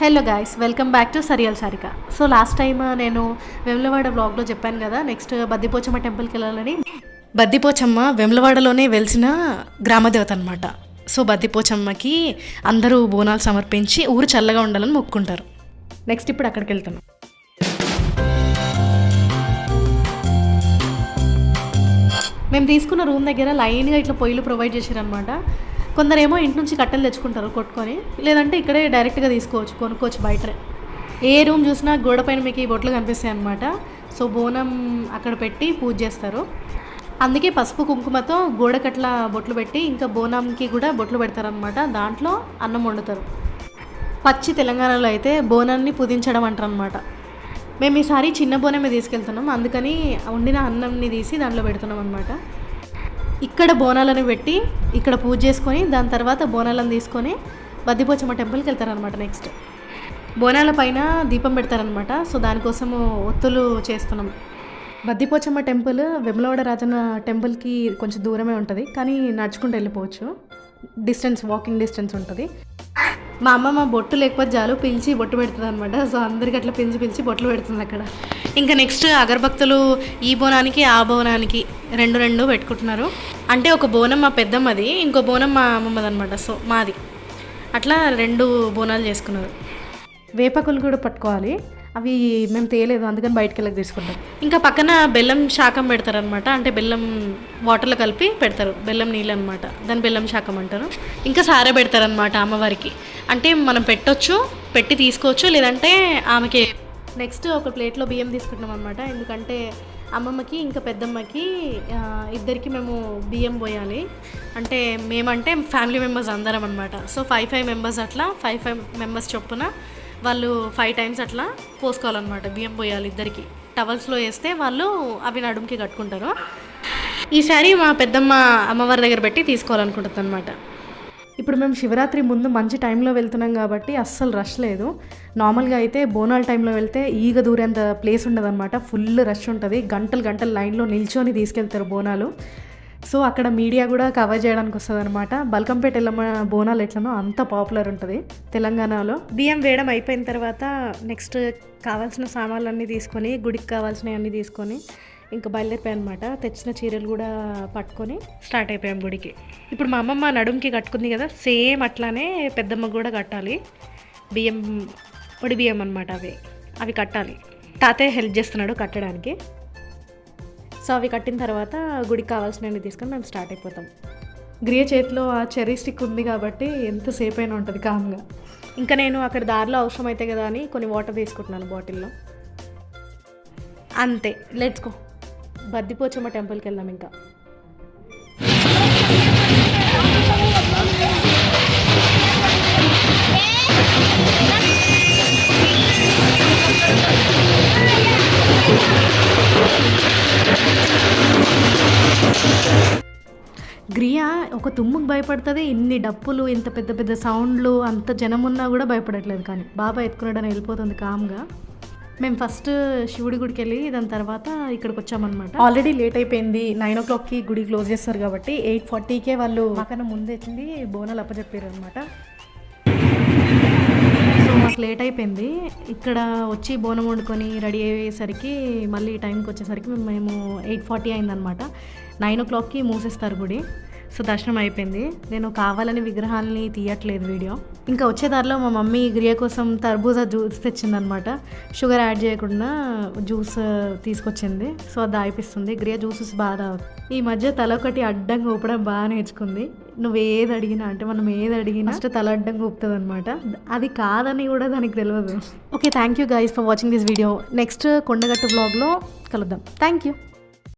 Hello guys welcome back to surreal Sarika so last time నేను వెమ్లవాడ బ్లాగ్లో చెప్పాను కదా నెక్స్ట్ uh, బద్దిపోచమ్మ టెంపుల్కి వెళ్ళాలని. బద్దిపోచమ్మ వెమ్లవాడలోనే వెలిసిన గ్రామదేవత అనమాట సో బద్దిపోచమ్మకి అందరూ బోనాలు సమర్పించి ఊరు చల్లగా ఉండాలని మొక్కుకుంటారు. నెక్స్ట్ ఇప్పుడు అక్కడికి వెళ్తున్నాం. మేము తీసుకున్న రూమ్ దగ్గర లైన్గా ఇట్లా పొయ్యిలు ప్రొవైడ్ చేశారనమాట కొందరేమో ఇంటి నుంచి కట్టెలు తెచ్చుకుంటారు కొట్టుకొని లేదంటే ఇక్కడే డైరెక్ట్గా తీసుకోవచ్చు కొనుక్కోవచ్చు బయటనే. ఏ రూమ్ చూసినా గోడ పైన మీకు ఈ బొట్లు కనిపిస్తాయి అనమాట సో బోనం అక్కడ పెట్టి పూజ చేస్తారు. అందుకే పసుపు కుంకుమతో గోడకట్ల బొట్లు పెట్టి ఇంకా బోనంకి కూడా బొట్లు పెడతారనమాట దాంట్లో అన్నం వండుతారు. పచ్చి తెలంగాణలో అయితే బోనాన్ని పుదించడం అంటారు అనమాట మేము ఈసారి చిన్న బోనమే తీసుకెళ్తున్నాం. అందుకని వండిన అన్నంని తీసి దాంట్లో పెడుతున్నాం అనమాట ఇక్కడ బోనాలను పెట్టి ఇక్కడ పూజ చేసుకొని దాని తర్వాత బోనాలను తీసుకొని బద్దిపోచమ్మ టెంపుల్కి వెళ్తారనమాట నెక్స్ట్ బోనాల పైన దీపం పెడతారనమాట సో దానికోసము ఒత్తులు చేస్తున్నాం. బద్దిపోచమ్మ టెంపుల్ వెమ్లవాడ రాజన్న టెంపుల్కి కొంచెం దూరమే ఉంటుంది. కానీ నడుచుకుంటూ వెళ్ళిపోవచ్చు. డిస్టెన్స్ వాకింగ్ డిస్టెన్స్ ఉంటుంది. మా అమ్మ మా బొట్టు లేకపోతే చాలు పిలిచి బొట్టు పెడుతుంది అనమాట సో అందరికి అట్లా పిలిచి పిలిచి బొట్లు పెడుతుంది అక్కడ. ఇంకా నెక్స్ట్ అగరభక్తులు ఈ బోనానికి ఆ బోనానికి రెండు రెండు పెట్టుకుంటున్నారు. అంటే ఒక బోనం మా పెద్దమ్మది ఇంకో బోనం మా అమ్మమ్మది అనమాట సో మాది. అట్లా రెండు బోనాలు చేసుకున్నారు. వేపకులు కూడా పట్టుకోవాలి. అవి మేము తేయలేదు అందుకని బయటికి వెళ్ళక తీసుకుంటాం. ఇంకా పక్కన బెల్లం శాకం పెడతారు అనమాట అంటే బెల్లం వాటర్లో కలిపి పెడతారు. బెల్లం నీళ్ళు అనమాట దాన్ని బెల్లం శాకం అంటారు. ఇంకా సారే పెడతారు అనమాట అమ్మవారికి. అంటే మనం పెట్టొచ్చు పెట్టి తీసుకోవచ్చు లేదంటే ఆమెకి నెక్స్ట్ ఒక ప్లేట్లో బియ్యం తీసుకుంటున్నాం అనమాట ఎందుకంటే అమ్మమ్మకి ఇంకా పెద్దమ్మకి ఇద్దరికి మేము బియ్యం పోయాలి. అంటే మేమంటే ఫ్యామిలీ మెంబర్స్ అందరం అనమాట సో ఫైవ్ ఫైవ్ మెంబర్స్ అట్లా ఫైవ్ ఫైవ్ మెంబర్స్ చొప్పున వాళ్ళు ఫైవ్ టైమ్స్ అట్లా పోసుకోవాలన్నమాట. బియ్యం పోయాలి ఇద్దరికి. టవల్స్లో వేస్తే వాళ్ళు అవి నడుముకి కట్టుకుంటారు. ఈసారి మా పెద్దమ్మ అమ్మవారి దగ్గర పెట్టి తీసుకోవాలనుకుంటుంది అనమాట ఇప్పుడు మేము శివరాత్రి ముందు మంచి టైంలో వెళ్తున్నాం కాబట్టి అస్సలు రష్ లేదు. నార్మల్గా అయితే బోనాల టైంలో వెళ్తే ఈగ దూరేంత ప్లేస్ ఉండదన్నమాట. ఫుల్ రష్ ఉంటుంది. గంటలు గంటలు లైన్లో నిల్చొని తీసుకెళ్తారు బోనాలు. సో అక్కడ మీడియా కూడా కవర్ చేయడానికి వస్తుంది అనమాట బల్కంపేట ఎల్లమ్మ బోనాలు ఎట్లనో అంత పాపులర్ ఉంటుంది తెలంగాణలో. బియ్యం వేయడం అయిపోయిన తర్వాత నెక్స్ట్ కావాల్సిన సామాన్లన్నీ తీసుకొని గుడికి కావాల్సినవి అన్నీ తీసుకొని ఇంకా బయలుదేరిపోయాయి అనమాట తెచ్చిన చీరలు కూడా పట్టుకొని స్టార్ట్ అయిపోయాం గుడికి. ఇప్పుడు మా అమ్మమ్మ నడుముకి కట్టుకుంది కదా సేమ్ అట్లానే పెద్దమ్మ కూడా కట్టాలి. బియ్యం పొడి బియ్యం అనమాట అవి. అవి కట్టాలి. తాతయ్య హెల్ప్ చేస్తున్నాడు కట్టడానికి. సో అవి కట్టిన తర్వాత గుడికి కావాల్సినవి తీసుకొని మేము స్టార్ట్ అయిపోతాం. గ్రియ చేతిలో ఆ చెర్రీ స్టిక్ ఉంది కాబట్టి ఎంతసేపు అయినా ఉంటుంది కామ్గా. ఇంకా నేను అక్కడ దారిలో అవసరం అయితే కదా అని కొన్ని వాటర్ తీసుకుంటున్నాను బాటిల్లో. అంతే లెట్స్ గో బద్దిపోచమ్మ టెంపుల్కి వెళ్దాం ఇంకా. గ్రియా ఒక తుమ్ముకు భయపడుతుంది. ఇన్ని డప్పులు ఇంత పెద్ద పెద్ద సౌండ్లు అంత జనం ఉన్నా కూడా భయపడట్లేదు కానీ. బాబా ఎత్తుకున్నాడని వెళ్ళిపోతుంది కామ్గా. మేము ఫస్ట్ శివుడి గుడికి వెళ్ళి దాని తర్వాత ఇక్కడికి వచ్చామన్నమాట. ఆల్రెడీ లేట్ అయిపోయింది. నైన్ ఓ క్లాక్కి గుడి క్లోజ్ చేస్తారు కాబట్టి ఎయిట్ ఫార్టీకే వాళ్ళు మాకన్నా ముందు వచ్చింది బోనాలు అప్పచెప్పారు అనమాట మాకు లేట్ అయిపోయింది. ఇక్కడ వచ్చి బోనం వండుకొని రెడీ అయ్యేసరికి మళ్ళీ టైంకి వచ్చేసరికి మేము- ఎయిట్ ఫార్టీ అయిందనమాట నైన్ ఓ క్లాక్కి మూసేస్తారు గుడి. సో దర్శనం అయిపోయింది. నేను కావాలని విగ్రహాలని తీయట్లేదు వీడియో. ఇంకా వచ్చే దారిలో మా మమ్మీ గ్రియ కోసం తర్బూజా జ్యూస్ తెచ్చిందనమాట షుగర్ యాడ్ చేయకుండా జ్యూస్ తీసుకొచ్చింది. సో అది దాయిపిస్తుంది గ్రియ జ్యూసెస్ బాగా ఈ మధ్య తల ఒకటి అడ్డంగా ఊపడం బాగా నేర్చుకుంది. నువ్వు ఏది అడిగినా అంటే మనం ఏది అడిగినా ఫస్ట్ తల అడ్డంగా ఊపుతుంది అనమాట అది కాదని కూడా దానికి తెలియదు okay thank you guys for watching this video. Next Kondagattu బ్లాగ్లో కలుద్దాం. Thank you